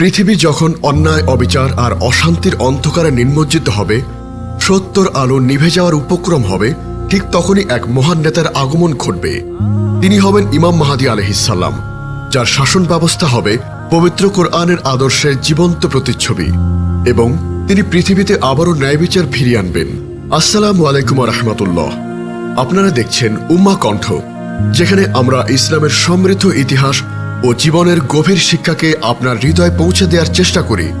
পৃথিবী যখন অন্যায়, অবিচার আর অশান্তির অন্ধকারে নিমজ্জিত হবে, সত্যর আলো নিভে যাওয়ার উপক্রম হবে, ঠিক তখনই এক মহান নেতার আগমন ঘটবে। তিনি হবেন ইমাম মাহাদি আলহিসাল্লাম যার শাসন ব্যবস্থা হবে পবিত্র কোরআনের আদর্শের জীবন্ত প্রতিচ্ছবি এবং তিনি পৃথিবীতে আবারও ন্যায় বিচার ফিরিয়ে আনবেন। আসসালামু আলাইকুম রহমতুল্লাহ। আপনারা দেখছেন উম্মা কণ্ঠ, যেখানে আমরা ইসলামের সমৃদ্ধ ইতিহাস ও জীবনের গভীর শিক্ষাকে আপনার হৃদয়ে পৌঁছে দেওয়ার চেষ্টা করি,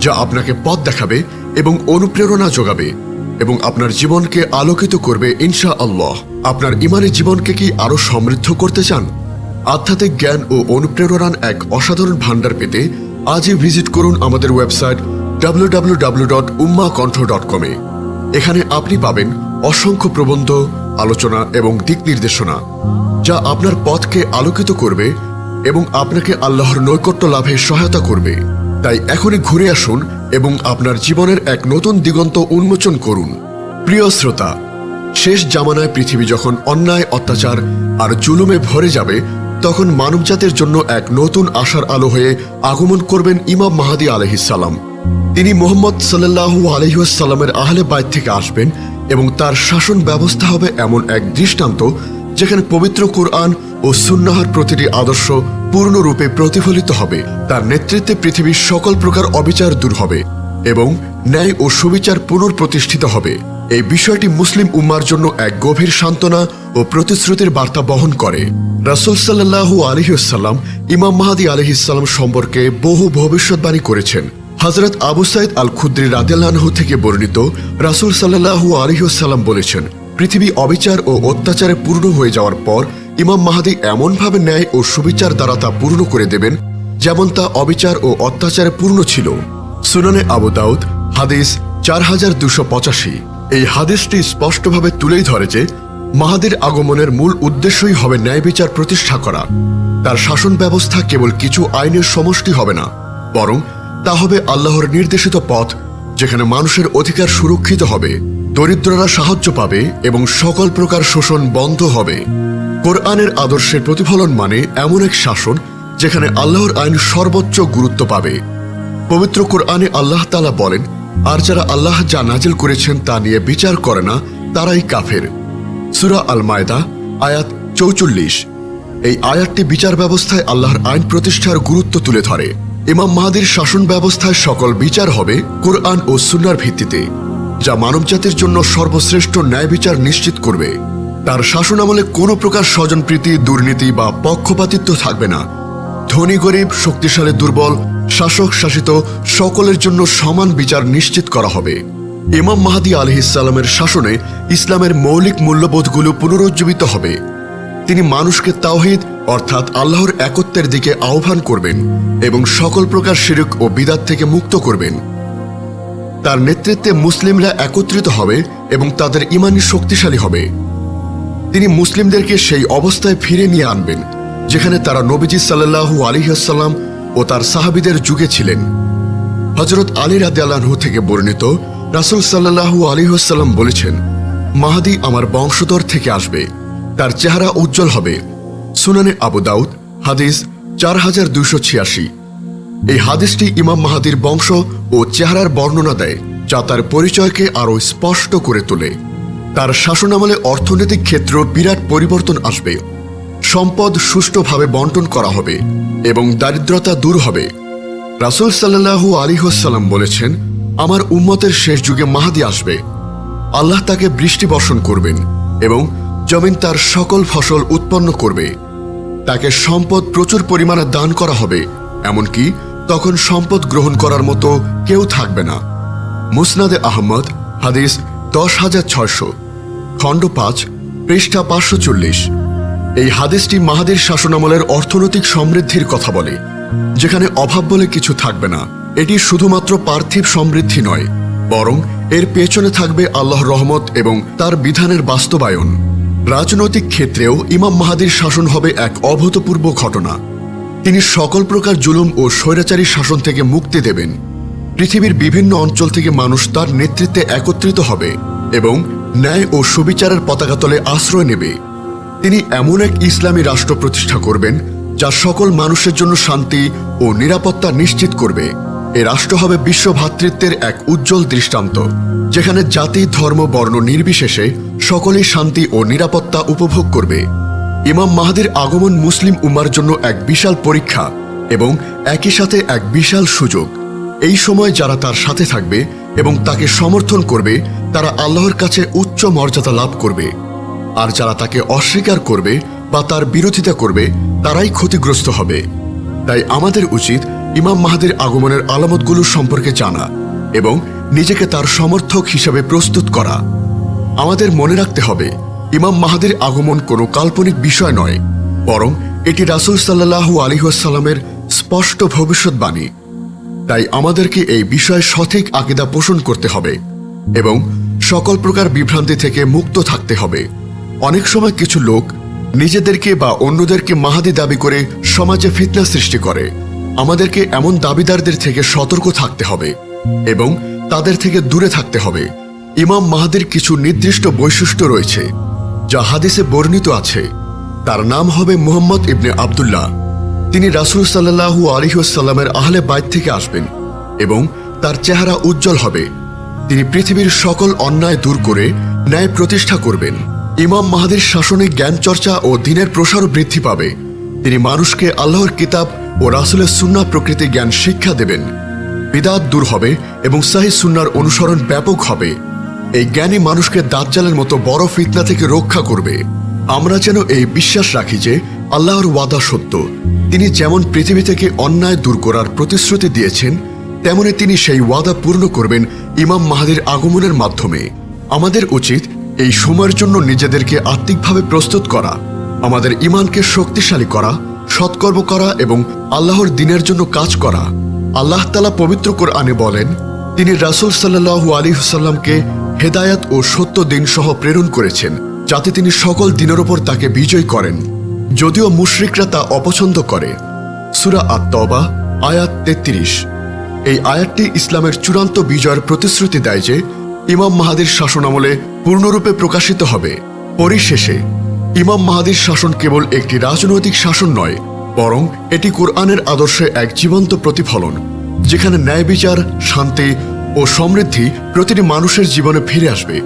যা আপনাকে পথ দেখাবে এবং অনুপ্রেরণা যোগাবে এবং আপনার জীবনকে আলোকিত করবে ইনশা আল্লাহ আপনার ইমানের জীবনকে কি আরও সমৃদ্ধ করতে চান? আধ্যাত্মিক জ্ঞান ও অনুপ্রেরণার এক অসাধারণ ভান্ডার পেতে আজই ভিজিট করুন আমাদের ওয়েবসাইট www.ummakantha.com এ। এখানে আপনি পাবেন অসংখ্য প্রবন্ধ, আলোচনা এবং দিক নির্দেশনা, যা আপনার পথকে আলোকিত করবে এবং আপনাকে আল্লাহর নৈকট্য লাভে সহায়তা করবে। তাই এখনই ঘুরে আসুন এবং আপনার জীবনের এক নতুন দিগন্ত উন্মোচন করুন। প্রিয় শ্রোতা, শেষ জামানায় পৃথিবী যখন অন্যায়, অত্যাচার আর জুলুমে ভরে যাবে, তখন মানবজাতির জন্য এক নতুন আশার আলো হয়ে আগমন করবেন ইমাম মাহাদি আলহিসাল্লাম তিনি মোহাম্মদ সাল্লাহু আলহিউসাল্লামের আহলে বাইত থেকে আসবেন এবং তার শাসন ব্যবস্থা হবে এমন এক দৃষ্টান্ত যেখানে পবিত্র কোরআন ও সুন্নাহার প্রতিটি আদর্শ পূর্ণরূপে প্রতিফলিত হবে। তার নেতৃত্বে পৃথিবীর সকল প্রকার অবিচার দূর হবে এবং ন্যায় ও সুবিচার পুনঃপ্রতিষ্ঠিত হবে। এই বিষয়টি মুসলিম উম্মার জন্য এক গভীর সান্ত্বনা ও প্রতিশ্রুতির বার্তা বহন করে। রাসুল সাল্লাহু আলহিউসাল্লাম ইমাম মাহাদি আলহিসাল্লাম সম্পর্কে বহু ভবিষ্যৎবাণী করেছেন। হজরত আবু সাইদ আল খুদ্রি রাদেলানহ থেকে বর্ণিত রাসুল সাল্লাহু আলহিউসাল্লাম বলেছেন, পৃথিবী অবিচার ও অত্যাচারে পূর্ণ হয়ে যাওয়ার পর ইমাম মাহাদি এমনভাবে ন্যায় ও সুবিচার দ্বারা তা পূর্ণ করে দেবেন যেমন তা অবিচার ও অত্যাচারে পূর্ণ ছিল। সুনানে আবু দাউদ, হাদিস চার হাজার দুশো পঁচাশি। এই হাদিসটি স্পষ্টভাবে তুলেই ধরে যে, মাহাদির আগমনের মূল উদ্দেশ্যই হবে ন্যায় বিচার প্রতিষ্ঠা করা। তার শাসন ব্যবস্থা কেবল কিছু আইনের সমষ্টি হবে না, বরং তা হবে আল্লাহর নির্দেশিত পথ, যেখানে মানুষের অধিকার সুরক্ষিত হবে, দরিদ্ররা সাহায্য পাবে এবং সকল প্রকার শোষণ বন্ধ হবে। কোরআনের আদর্শের প্রতিফলন মানে এমন এক শাসন যেখানে আল্লাহর আইন সর্বোচ্চ গুরুত্ব পাবে। পবিত্র কোরআনে আল্লাহ তালা বলেন, আর যারা আল্লাহ যা নাজিল করেছেন তা নিয়ে বিচার করে না, তারাই কাফের। সুরা আল মায়দা আয়াত চৌচল্লিশ। এই আয়াতটি বিচার ব্যবস্থায় আল্লাহর আইন প্রতিষ্ঠার গুরুত্ব তুলে ধরে। ইমাম মাহাদির শাসন ব্যবস্থায় সকল বিচার হবে কোরআন ও সুন্নার ভিত্তিতে, যা মানবজাতির জন্য সর্বশ্রেষ্ঠ ন্যায় বিচার নিশ্চিত করবে। তার শাসন আমলে কোনো প্রকার স্বজনপ্রীতি, দুর্নীতি বা পক্ষপাতিত্ব থাকবে না। ধনী, গরিব, শক্তিশালী, দুর্বল, শাসক, শাসিত সকলের জন্য সমান বিচার নিশ্চিত করা হবে। ইমাম মাহাদি আলহিসাল্লামের শাসনে ইসলামের মৌলিক মূল্যবোধগুলো পুনরুজ্জীবিত হবে। তিনি মানুষকে তাওহিদ, অর্থাৎ আল্লাহর একত্বের দিকে আহ্বান করবেন এবং সকল প্রকার শিরক ও বিদাত থেকে মুক্ত করবেন। তার নেতৃত্বে মুসলিমরা একত্রিত হবে এবং তাদের ইমানি শক্তিশালী হবে। তিনি মুসলিমদেরকে সেই অবস্থায় ফিরে নিয়ে আনবেন, যেখানে তারা নবীজি সাল্লাহু আলিহাসাল্লাম ও তার সাহাবিদের যুগে ছিলেন। হজরত আলী রাদিয়াল্লাহু থেকে বর্ণিত রাসুল সাল্লাহু আলিহাসাল্লাম বলেছেন, মাহাদি আমার বংশধর থেকে আসবে, তার চেহারা উজ্জ্বল হবে। সুনানে আবু দাউদ, হাদিস চার হাজার দুইশো ছিয়াশি। এই হাদিসটি ইমাম মাহাদির বংশ ও চেহারার বর্ণনা দেয়, যা তার পরিচয়কে আরও স্পষ্ট করে তোলে। তার শাসনামলে অর্থনৈতিক ক্ষেত্র বিরাট পরিবর্তন আসবে। সম্পদ সুষ্ঠুভাবে বন্টন করা হবে এবং দারিদ্রতা দূর হবে। রাসুল সাল্লাহু আলিহাসাল্লাম বলেছেন, আমার উম্মতের শেষ যুগে মাহাদি আসবে। আল্লাহ তাকে বৃষ্টি বর্ষণ করবেন এবং জমিন তার সকল ফসল উৎপন্ন করবে। তাকে সম্পদ প্রচুর পরিমাণে দান করা হবে, এমনকি তখন সম্পদ গ্রহণ করার মতো কেউ থাকবে না। মুসনাদে আহমদ, হাদিস দশ হাজার ছয়শো। খণ্ড পাঁচ, পৃষ্ঠা পাঁচশো চল্লিশ। এই হাদিসটি মাহাদির শাসনামলের অর্থনৈতিক সমৃদ্ধির কথা বলে, যেখানে অভাব বলে কিছু থাকবে না। এটি শুধুমাত্র পার্থিব সমৃদ্ধি নয়, বরং এর পেছনে থাকবে আল্লাহ রহমত এবং তার বিধানের বাস্তবায়ন। রাজনৈতিক ক্ষেত্রেও ইমাম মাহাদির শাসন হবে এক অভূতপূর্ব ঘটনা। তিনি সকল প্রকার জুলুম ও স্বৈরাচারী শাসন থেকে মুক্তি দেবেন। পৃথিবীর বিভিন্ন অঞ্চল থেকে মানুষ তার নেতৃত্বে একত্রিত হবে এবং ন্যায় ও সুবিচারের পতাকা তলে আশ্রয় নেবে। তিনি এমন এক ইসলামী রাষ্ট্র প্রতিষ্ঠা করবেন, যা সকল মানুষের জন্য শান্তি ও নিরাপত্তা নিশ্চিত করবে। এ রাষ্ট্র হবে বিশ্ব ভ্রাতৃত্বের এক উজ্জ্বল দৃষ্টান্ত, যেখানে জাতি, ধর্ম, বর্ণ নির্বিশেষে সকলেই শান্তি ও নিরাপত্তা উপভোগ করবে। ইমাম মাহাদির আগমন মুসলিম উম্মার জন্য এক বিশাল পরীক্ষা এবং একই সাথে এক বিশাল সুযোগ। এই সময় যারা তার সাথে থাকবে এবং তাকে সমর্থন করবে তারা আল্লাহর কাছে উচ্চ মর্যাদা লাভ করবে। আর যারা তাকে অস্বীকার করবে বা তার বিরোধিতা করবে, তারাই ক্ষতিগ্রস্ত হবে। তাই আমাদের উচিত ইমাম মাহাদির আগমনের আলামতগুলো সম্পর্কে জানা এবং নিজেকে তার সমর্থক হিসাবে প্রস্তুত করা। আমাদের মনে রাখতে হবে, ইমাম মাহাদের আগমন কোনো কাল্পনিক বিষয় নয়, বরং এটি রাসুল সাল্লাহু আলিহাসাল্লামের স্পষ্ট ভবিষ্যৎবাণী। তাই আমাদেরকে এই বিষয়ে সঠিক আকিদা পোষণ করতে হবে এবং সকল প্রকার বিভ্রান্তি থেকে মুক্ত থাকতে হবে। অনেক সময় কিছু লোক নিজেদেরকে বা অন্যদেরকে মাহাদি দাবি করে সমাজে ফিতনা সৃষ্টি করে। আমাদেরকে এমন দাবিদারদের থেকে সতর্ক থাকতে হবে এবং তাদের থেকে দূরে থাকতে হবে। ইমাম মাহাদির কিছু নির্দিষ্ট বৈশিষ্ট্য রয়েছে, যা হাদিসে বর্ণিত আছে। তার নাম হবে মুহাম্মদ ইবনে আবদুল্লাহ। তিনি রাসুল সাল্লাহু আলিহাসাল্লামের আহলে বাইত থেকে আসবেন এবং তার চেহারা উজ্জ্বল হবে। তিনি পৃথিবীর সকল অন্যায় দূর করে ন্যায় প্রতিষ্ঠা করবেন। ইমাম মাহাদির শাসনে জ্ঞান চর্চা ও দিনের প্রসারও বৃদ্ধি পাবে। তিনি মানুষকে আল্লাহর কিতাব ও রাসুলের সুন্না প্রকৃতি জ্ঞান শিক্ষা দেবেন। বিদাত দূর হবে এবং সাহি সুন্নার অনুসরণ ব্যাপক হবে। এই জ্ঞানী মানুষকে দাজ্জালের মতো বড় ফিতনা থেকে রক্ষা করবে। আমরা যেন এই বিশ্বাস রাখি যে আল্লাহর ওয়াদা সত্য। তিনি যেমন পৃথিবী থেকে অন্যায় দূর করার প্রতিশ্রুতি দিয়েছেন তেমনি তিনি সেই ওয়াদা পূর্ণ করবেন ইমাম মাহাদির আগমনের মাধ্যমে। আমাদের উচিত এই সময়ের জন্য নিজেদেরকে আত্মিকভাবে প্রস্তুত করা, আমাদের ইমানকে শক্তিশালী করা, সৎকর্ম করা এবং আল্লাহর দিনের জন্য কাজ করা। আল্লাহ তালা পবিত্র কোরআনে বলেন, তিনি রাসুল সাল্লাহু আলী হুসাল্লামকে হেদায়াত ও সত্য দিন সহ প্রেরণ করেছেন, যাতে তিনি সকল দিনের ওপর তাকে বিজয় করেন। যদিও মুশরিকরা তা অপছন্দ করে। সুরা আত্মবা আয়াত তেত্রিশ। এই আয়াতটি ইসলামের চূড়ান্ত বিজয়ের প্রতিশ্রুতি দেয় যে, ইমাম মাহাদির শাসনামলে পূর্ণরূপে প্রকাশিত হবে। পরিশেষে, ইমাম মাহাদির শাসন কেবল একটি রাজনৈতিক শাসন নয়, বরং এটি কোরআনের আদর্শে এক জীবন্ত প্রতিফলন, যেখানে ন্যায় বিচার, শান্তি ও সমৃদ্ধি প্রতিটি মানুষের জীবনে ফিরে আসবে।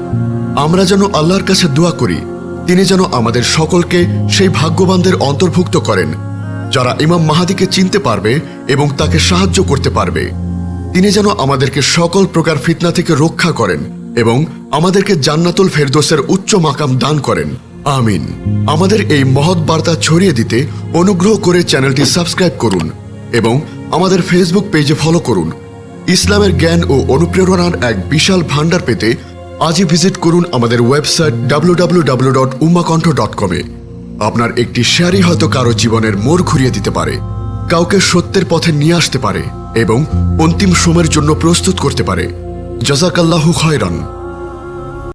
আমরা যেন আল্লাহর কাছে দোয়া করি, তিনি যেন আমাদের সকলকে সেই ভাগ্যবানদের অন্তর্ভুক্ত করেন, যারা ইমাম মাহাদিকে চিনতে পারবে এবং তাকে সাহায্য করতে পারবে। তিনি যেন আমাদেরকে সকল প্রকার ফিতনা থেকে রক্ষা করেন এবং আমাদেরকে জান্নাতুল ফেরদোসের উচ্চ মাকাম দান করেন। আমিন। আমাদের এই মহৎ বার্তা ছড়িয়ে দিতে অনুগ্রহ করে চ্যানেলটি সাবস্ক্রাইব করুন এবং আমাদের ফেসবুক পেজে ফলো করুন। ইসলামের জ্ঞান ও অনুপ্রেরণার এক বিশাল ভান্ডার পেতে আজই ভিজিট করুন আমাদের ওয়েবসাইট ডাব্লিউ ডাব্লিউ ডট আপনার একটি শেয়ারই হয়তো কারও জীবনের মোড় ঘুরিয়ে দিতে পারে। কাউকে সত্যের পথে নিয়ে আসতে পারে। এবং অন্তিম সময়ের জন্য প্রস্তুত করতে পারে। জাজাকাল্লাহু খয়রান।